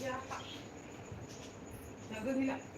की लगेच म्हणजे आता त्या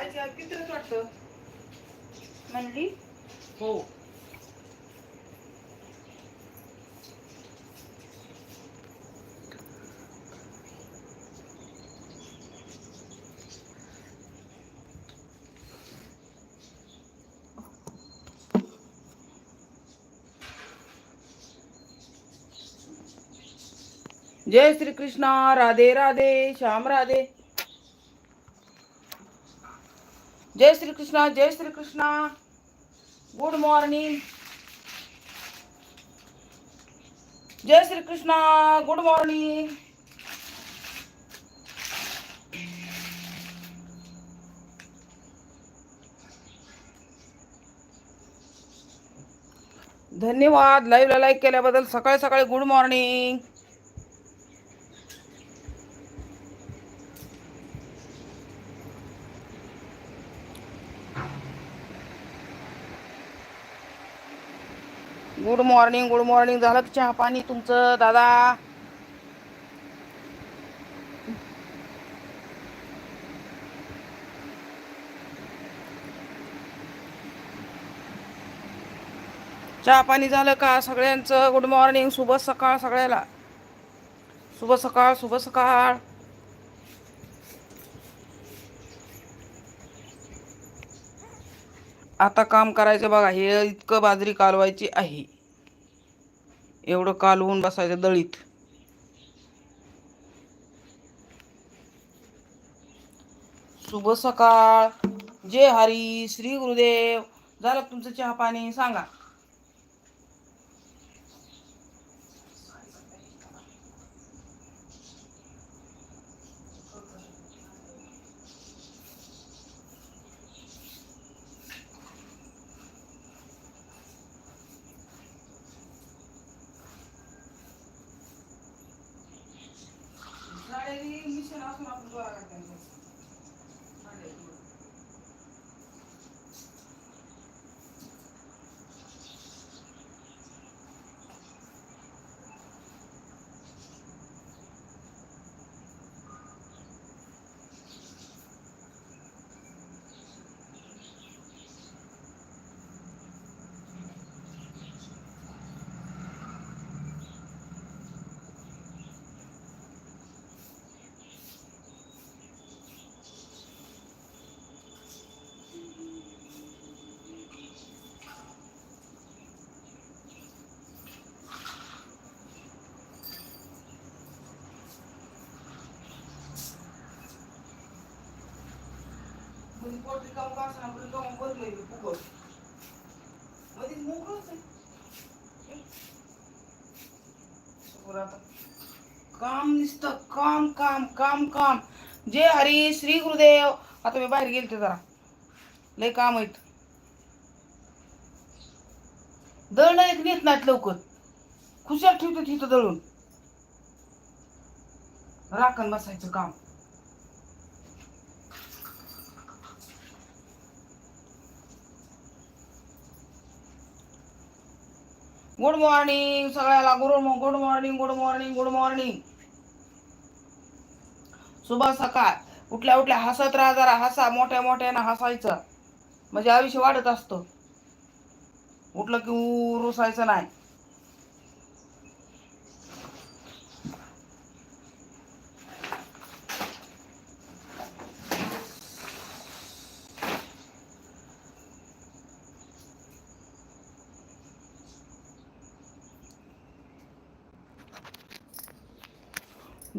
आजी आज किती दिवस वाटतं म्हणली हो। जय श्री कृष्णा राधे राधे श्याम राधे। जय श्री कृष्णा, जय श्री कृष्णा। गुड मॉर्निंग जय श्री कृष्णा गुड मॉर्निंग धन्यवाद लाईव्हला लाईक केल्याबद्दल सकाळी सकाळी good morning good morning good morning झालं की चहा पाणी तुमचं दादा? चहा पाणी झालं का सगळ्यांचं? गुड मॉर्निंग शुभ सकाळ सगळ्याला. शुभ सकाळ शुभ सकाळ. आता काम करायचं बघा हे इतकं बाजरी कालवायची आहे. एवढं कालवून बसायचं दळीत. शुभ सकाळ. जय हरी श्री गुरुदेव. झालं तुमचं चहा पाणी? सांगा. म्हणजे पोट रिकामं का असेना, पण रिकामं भरलंय हे फुगत. मध्ये मोकळंच आहे. हे. बरं आता. काम नुसतं काम काम काम काम जय हरी श्री गुरुदेव आता मी बाहेर गेलते जरा लय काम आहेत दळणं एक नेत नाहीत लवकर खुशाल ठेवतो तिथं दळून राखण बसायचं काम गुड मॉर्निंग सगळ्याला. गुरु good morning good morning good morning शुभ सकाळ. उठल्या उठल्या हसत राहा जरा. हसा. मोठ्या मोठ्यानं हसायचं. म्हणजे आयुष्य वाढत असतं. उठलं की ऊ रुसायचं नाही.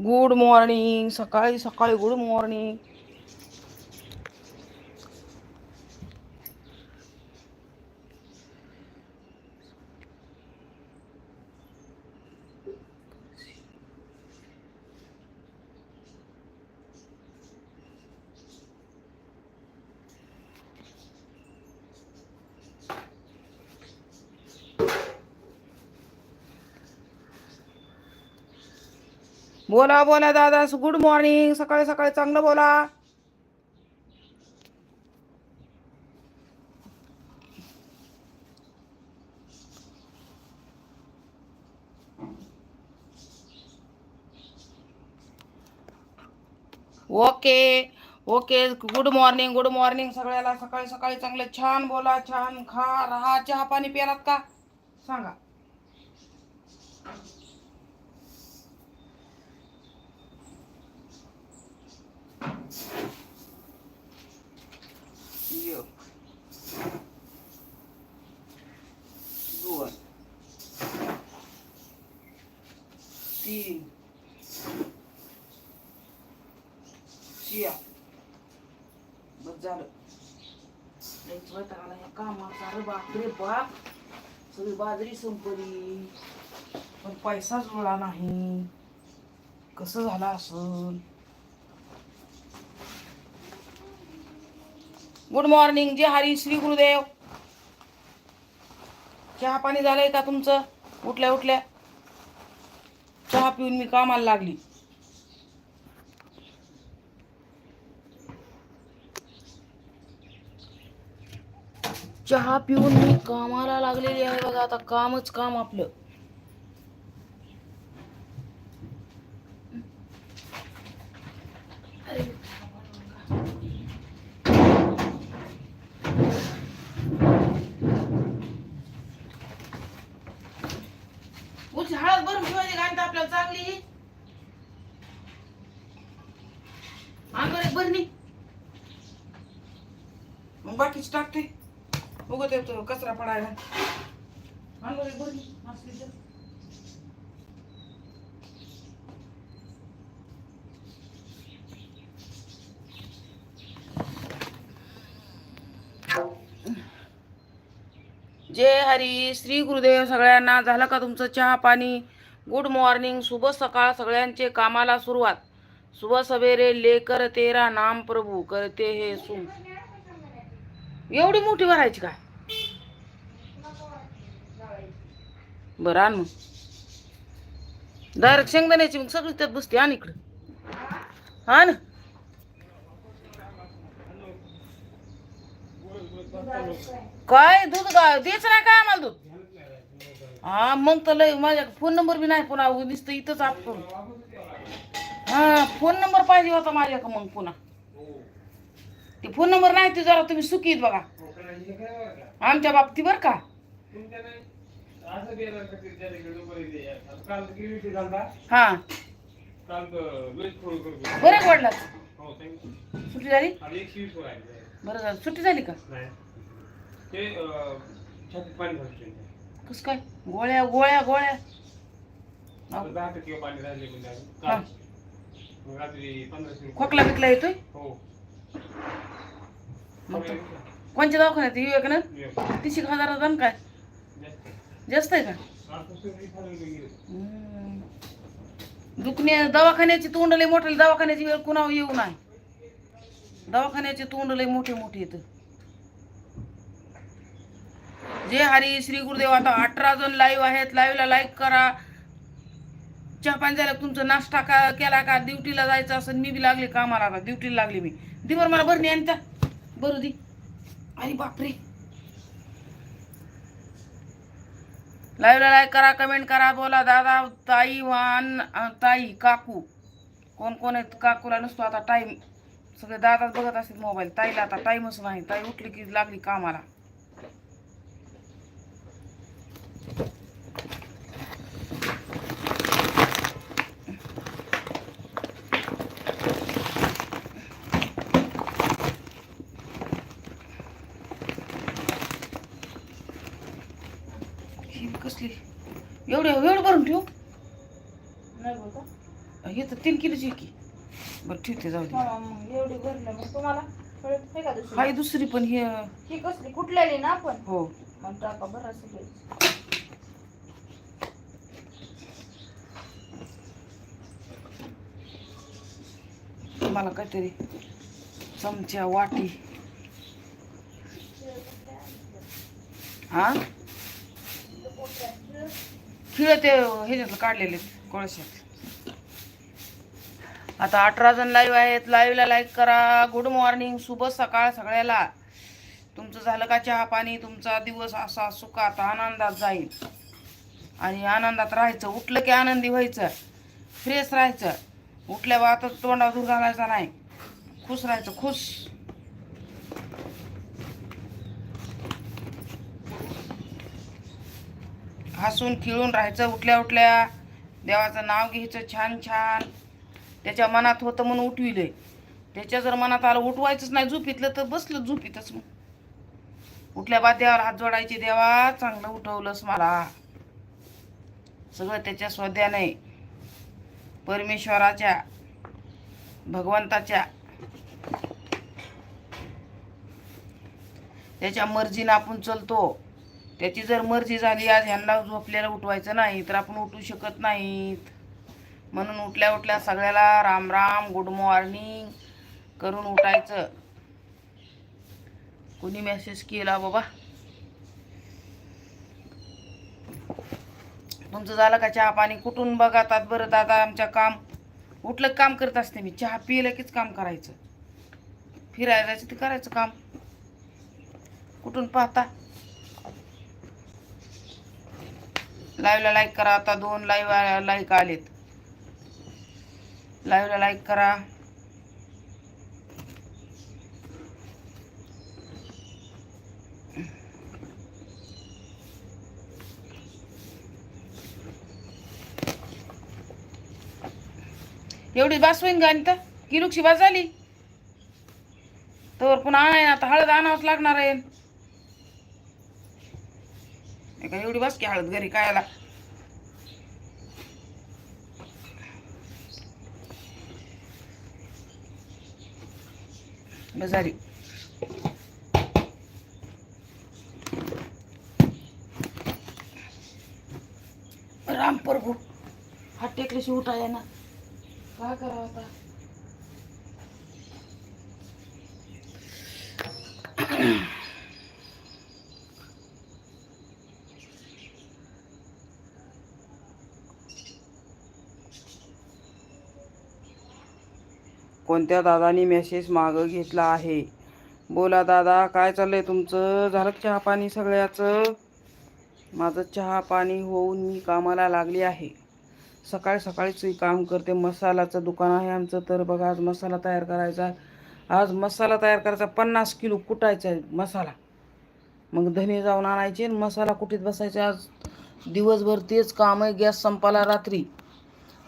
गुड मॉर्निंग सकाळी सकाळी गुड मॉर्निंग. बोला बोला दादा गुड मॉर्निंग सकाळी सकाळी चांगलं बोला. Okay okay good morning good morning सगळ्याला सकाळी सकाळी चांगलं छान बोला छान खा राहा. चहा पाणी प्यालात का? सांगा. बस झालं आला ह्या कामाचा रे बाप रे बाप सगळी बाजरी संपली पण पैसाच जुळला नाही कसं झालं असं गुड मॉर्निंग जे हरी श्री गुरुदेव. चहा पाणी झालंय का तुमचं? उठल्या उठल्या. चहा पिऊन मी कामाला लागली. चहा पिऊन मी कामाला लागलेली आहे बघा आता कामच काम आपलं उलची हळद भरून ठेवायची गांठ आपल्याला चांगली अंगावर एक भरणी मग बाकीच टाकते उगत येतो कचरा पडायला. जय हरी श्री गुरुदेव सगळ्यांना. झालं का तुमचं चहा पाणी? गुड मॉर्निंग शुभ सकाळ सगळ्यांचे कामाला सुरुवात. सुबह सवेरे लेकर तेरा नाम प्रभू करते हे सुन एवढी मोठी भरायची काय? बरं आण मग. डायरेक्ट शेंगदाण्याची मग सगळी त्यात बसते आण इकडं. हा ना काय दूध गा द्यायचं नाही काय आम्हाला दूध? हा मग तर लय माझ्या फोन नंबर बी नाही पुन्हा नुसतं इथंच आपण हा फोन नंबर पाहिजे होता माझ्याकडे मग पुन्हा? ते फोन नंबर नाही ते जरा तुम्ही सुखीत बघा. आमच्या बाबती बर का? हा. बरं वाटलं सुट्टी झाली? बरं झालं. सुट्टी झाली का? कस काय? गोळ्या गोळ्या गोळ्या. हा. खोकला बिकला येतोय? तो कोणत्या दवाखान्यात? तीस एक हजार दम काय? जास्त आहे का? हम्म. दुखणे दवाखान्याची तोंड लय मोठे दवाखान्याची वेळ कुणावर येऊ नाही. दवाखान्याचे तोंड लय मोठे मोठे येत. जे हरी श्री गुरुदेव. आता अठरा जण लाईव्ह आहेत. लाईव्हला लाईक करा. चहा पाणी झाला तुमचा? नाश्ता का केला का? ड्युटीला जायचं असं मी बी लागले कामाला ड्युटीला लागले मी. दिवर मला भरणी आणता बरं दी. अरे बापरे. लाईव्हला लाईक करा कमेंट करा बोला. दादा ताई वान ताई काकू. कोण कोण आहेत? काकूला नसतो आता टाईम सगळे दादाच बघत असतात मोबाईल ताईला आता टाईमच नाही. ताई उठली की लागली कामाला ही कसली एवढे एवढं भरून ठेवू? नाही बोलता. हे तर तीन किलोची आहे की. बरं ठेवते जाऊ दे. मग एवढी भरलं मग तुम्हाला? का दुसरी हाय दुसरी पण हे ही कसली? कुठलेली ना आपण? हो. मग टाका बरं असं मला काहीतरी चमच्या वाटी. हा? खिळ ते ह्याच्यातलं काढलेले कोळशात आता अठरा जण लाईव्ह आहेत. लाईव्हला लाईक करा. गुड मॉर्निंग शुभ सकाळ सगळ्याला. तुमचं झालं का चहा पाणी? तुमचा दिवस असा सुखात आनंदात जाईल. आणि आनंदात राहायचं. उठलं की आनंदी व्हायचं. फ्रेश राहायचं. उठल्या आता तोंडावर दूर घालायचा नाही. खुश राहायचं. खुश. हसून खिळून राहायचं उठल्या उठल्या. देवाचं नाव घ्यायचं छान छान. त्याच्या मनात होतं म्हणून उठविलंय. त्याच्या जर मनात आलं उठवायचंच नाही झोपीतलं तर बसलं झोपीतच मग. उठल्या बाद देवावर हात जोडायचे देवा चांगलं उठवलंस मला. सगळं त्याच्या स्वाध्याने. परमेश्वराच्या भगवंताच्या. त्याच्या मर्जीनं आपण चलतो. त्याची जर मर्जी झाली आज ह्यांना झोपलेलं उठवायचं नाही तर आपण उठू शकत नाहीत. म्हणून उठल्या उठल्या सगळ्याला राम राम गुड मॉर्निंग करून उठायचं. कोणी मेसेज केला बाबा? तुमचं झालं का चहा पाणी? कुठून बघतात बरं दादा आमच्या काम? उठलं काम करत असते मी. चहा पिलं कीच काम करायचं. फिरायला जायचं ते करायचं काम. कुठून पाहता? लाईव्हला लाईक करा. आता दोन लाईव्ह लाईक आलेत. लाईव्हला लाईक करा. एवढी बास होईन गाणी तर किरुक्षी बास झाली तर पुन्हा आणाय आता हळद आणावंच लागणार आहे. हे काय एवढी बस की हळद घरी कायला बजारी. राम प्रभू हात टेकल्याशी उठाय ना. काय करावं आता? कोणत्या दादानी मेसेज मागं घेतला आहे? बोला दादा काय चाललंय तुमचं? झालं चहा पाणी सगळ्याचं? माझं चहा पाणी होऊन मी कामाला लागली आहे. सकाळी सकाळीच काम करते. मसालाचं दुकान आहे आमचं. तर बघा आज मसाला तयार करायचा. आहे आज मसाला तयार करायचा. पन्नास किलो कुटायचा आहे मसाला. मग धने जाऊन आणायचे आणि मसाला कुटीत बसायचे. आज दिवसभर तेच काम आहे. गॅस संपाला रात्री.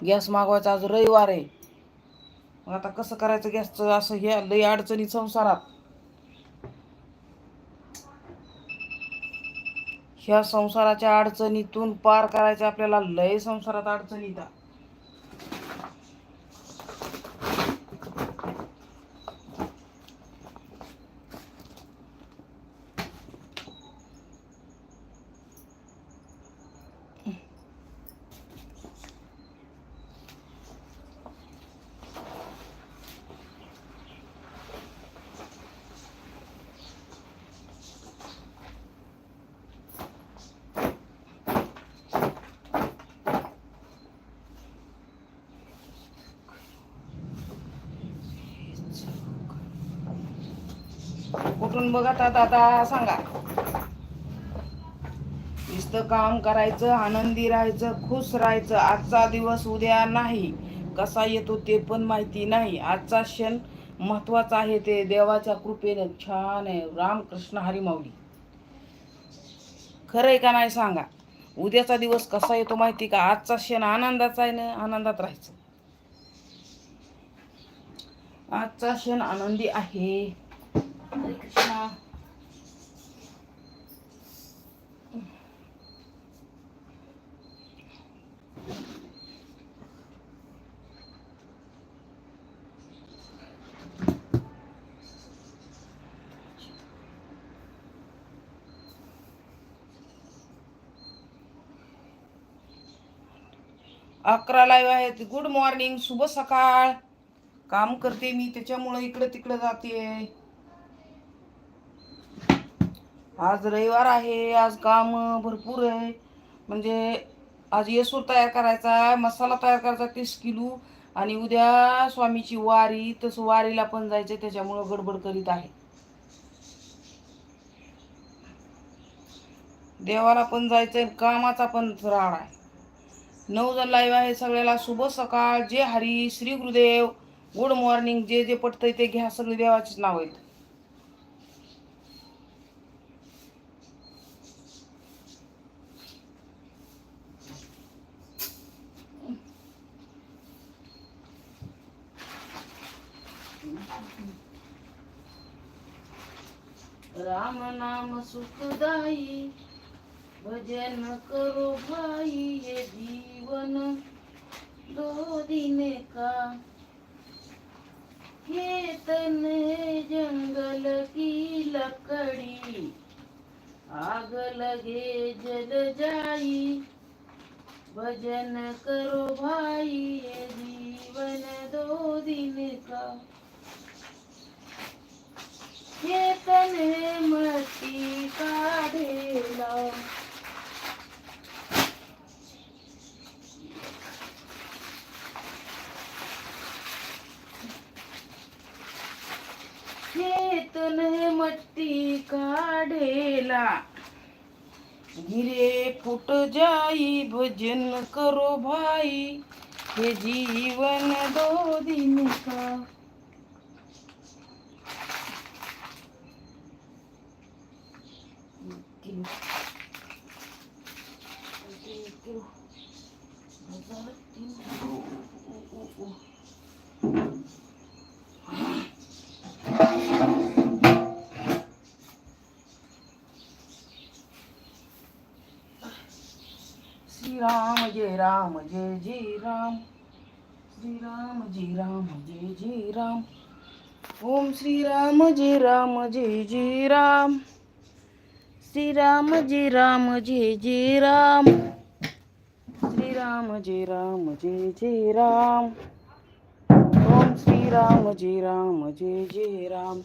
गॅस मागवायचा आज रविवार आहे. मग आता कसं करायचं गॅसचं? असं हे लई अडचणी संसारात. ह्या संसाराच्या अडचणीतून पार करायचं आपल्याला लय संसारात अडचणी कुठून बघा आता आता सांगा. नुसतं काम करायचं आनंदी राहायचं खुश राहायचं. आजचा दिवस उद्या नाही. कसा येतो ते पण माहिती नाही. आजचा क्षण महत्त्वाचा आहे ते. देवाच्या कृपेने छान आहे. रामकृष्ण हरीमाऊली. खरं आहे का नाही सांगा? उद्याचा दिवस कसा येतो माहिती का? आजचा क्षण आनंदाचा आहे ना? आनंदात राहायचं. आजचा क्षण आनंदी आहे. हरे कृष्णा अकरा लाईव्ह आहेत. गुड मॉर्निंग शुभ सकाळ. काम करते मी. त्याच्यामुळं इकडं तिकडं जाते आज रविवार आहे आज काम भरपूर आहे. म्हणजे आज येसूर तयार करायचा आहे मसाला तयार करायचा तीस किलो. आणि उद्या स्वामीची वारी तसं वारीला पण जायचं त्याच्यामुळं गडबड करीत आहे. देवाला पण जायचं कामाचा पण राड आहे. नऊ जण लाईव्ह आहे सगळ्याला शुभ सकाळ जे हरी श्री गुरुदेव. गुड मॉर्निंग जे जे पटतंय ते घ्या सगळे देवाचीच नाव आहेत. सुखदाई भजन करो भाई ये जीवन। दो दिन का ये तन है जंगल की लकड़ी। आग लगे जल जाई। भजन करो भाई ये जीवन। दो दिन का ये तन है मट्टी का ढेला। मट्टी का ढेला। गिरे फुट जाई, भजन करो भाई हे जीवन दो दिन का। किलो किलो हजार तीन श्री राम जय राम जय जय राम श्री राम जय राम जय जय राम ओम श्री राम जय राम जय जय राम श्री राम जय राम जय जे राम. श्री राम जे राम जय जे राम. ओम श्री राम जे राम जय जे राम.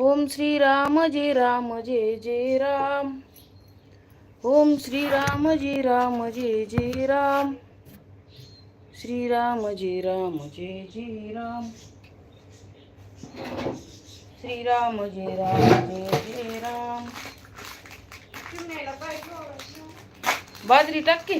ओम श्री राम जे राम जय जे राम. ओम श्री राम जय राम जे जे राम. श्री राम जय राम जे जे राम. श्री राम जय राम जय जय राम बाजरी टाकी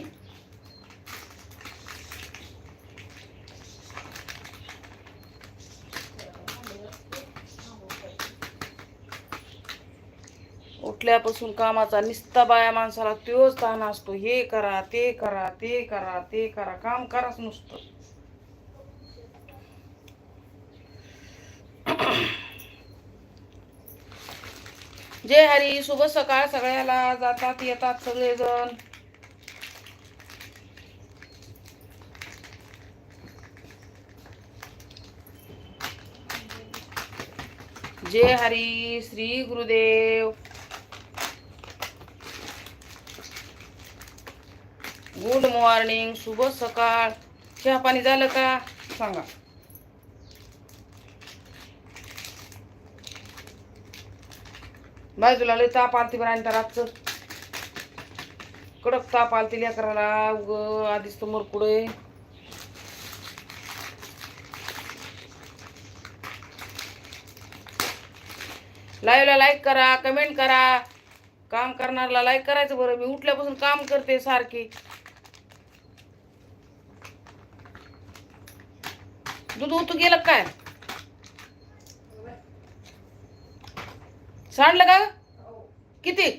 उठल्यापासून कामाचा निस्ता बाया माणसाला तोच ताण असतो. हे करा ते करा ते करा ते करा. काम कराच नुसतं. जय हरी शुभ सकाळ सगळ्याला. जातात येतात सगळेजण. जय हरी श्री गुरुदेव. गुड मॉर्निंग शुभ सकाळ. चहा पाणी झालं का? सांगा. बाजूला लय ताप आलती बरं आणि त्या रातचं कडक ताप आलती लेकराला. उग आधीच तर मरकुडे. लाईव्हला लाईक करा कमेंट करा. काम करणारला लाईक करायचं बरं. मी उठल्यापासून काम करते सारखी. दूध ओतू गेलं काय? सांडलं का? किती?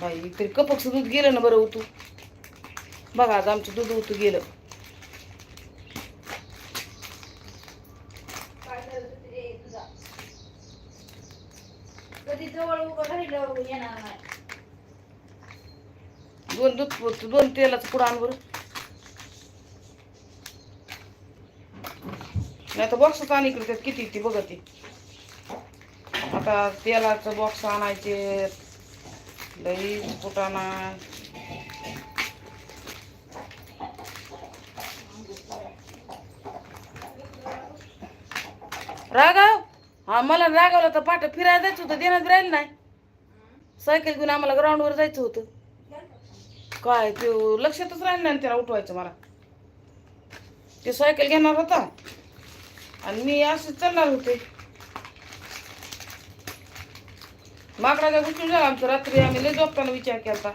बाई तरी कपक्स दूध गेलं ना बरं होतो बघा आज आमचं दूध होतं गेलं. दोन दूध दोन तेलाचं पुढं आण बरं. नाही तर बॉक्सच आण इकडे त्यात किती ती? बघा आता तेलाचं बॉक्स आणायचे. लई फुटाणा रागाव हा मला रागावलं तर पाठ फिरायला जायचं होतं देण्यात राहील नाही. सायकल घेऊन आम्हाला ग्राउंडवर जायचं होतं. काय ते लक्षातच राहिलं नाही त्याला उठवायचं मला. ते सायकल घेणार होता. आणि मी असं चालणार होते. माकडाच्या गोष्टी झाला आमचं रात्री आम्ही लय झोपताना विचार केला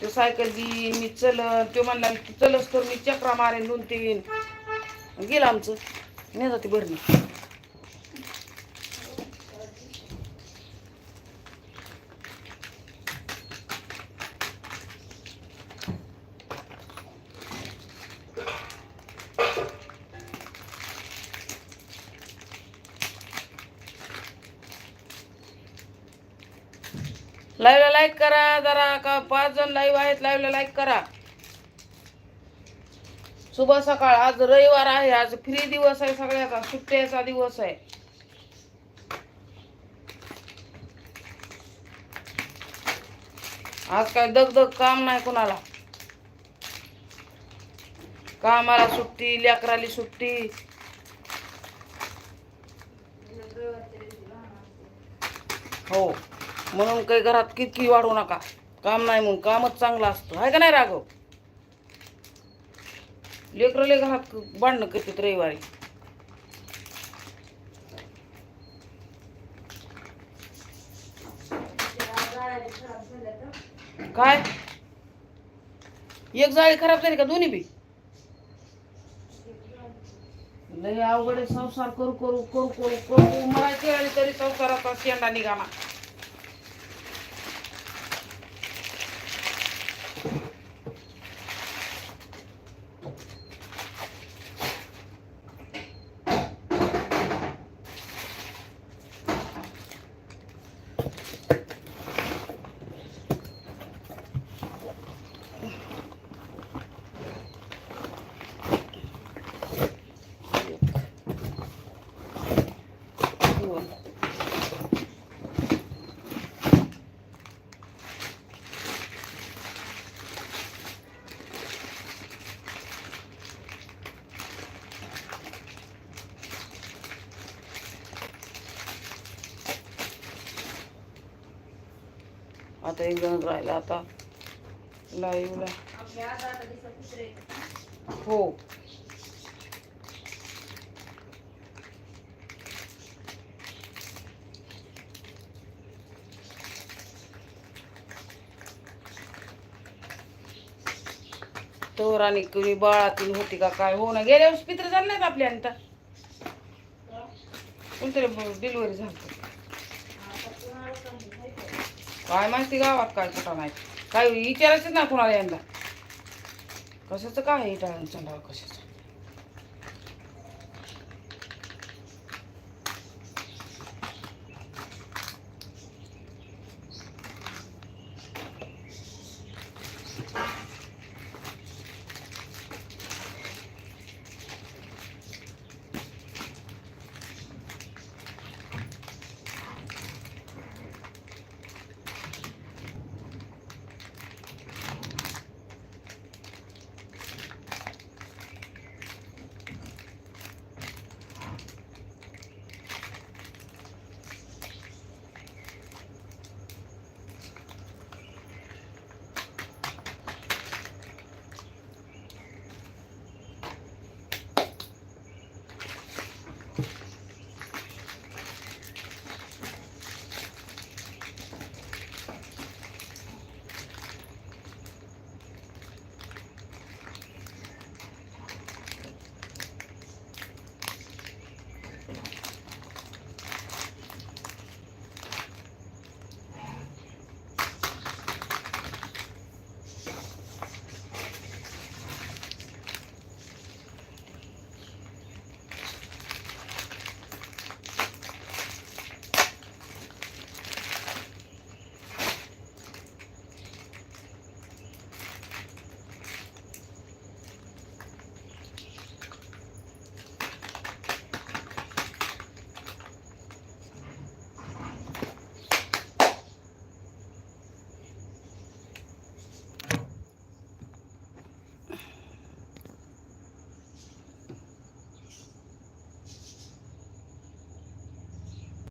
ते सायकल देईन मी चल तो म्हणला तू चलच तर मी चक्रा मारेन दोन तीन गेलं आमचं. नाही जाते भरणी लाईव्हला लाईक करा जरा का? पाच जण लाईव्ह आहेत लाईव्हला लाईक करा. शुभ सकाळ. आज रविवार आहे. आज फ्री दिवस आहे सगळ्याचा. सुट्ट्याचा दिवस आहे. आज काय दगदग काम नाही कोणाला. कामाला सुट्टी लेकराली सुट्टी. हो. म्हणून काही घरात किरकिरी वाढवू नका. काम नाही म्हणून कामच चांगलं असतं. आहे का नाही राघव? लेकर घरात बांधणं करतात रविवारी. काय? एक जाळी खराब झाली का दोन्ही बी? लय अवघड आहे संसार करू करू करू करू करू. मला केळी तरी संसाराचा शेंडा निघाला हो. आता एक जण राहिला आता. लाईव्हला हो. तोर आणि कुणी बाळातील होती का काय? हो ना गेल्या वर्षी पित्र झालं नाहीत आपल्या आणि कोणतरी डिलिव्हरी झाली आता कुणाला समजत नाही का? काय माहिती गावात काय कुठं नाही. काय विचारायचं ना कुणाला यांना. कशाचं काय आहे टाळून चालणार कशाचं?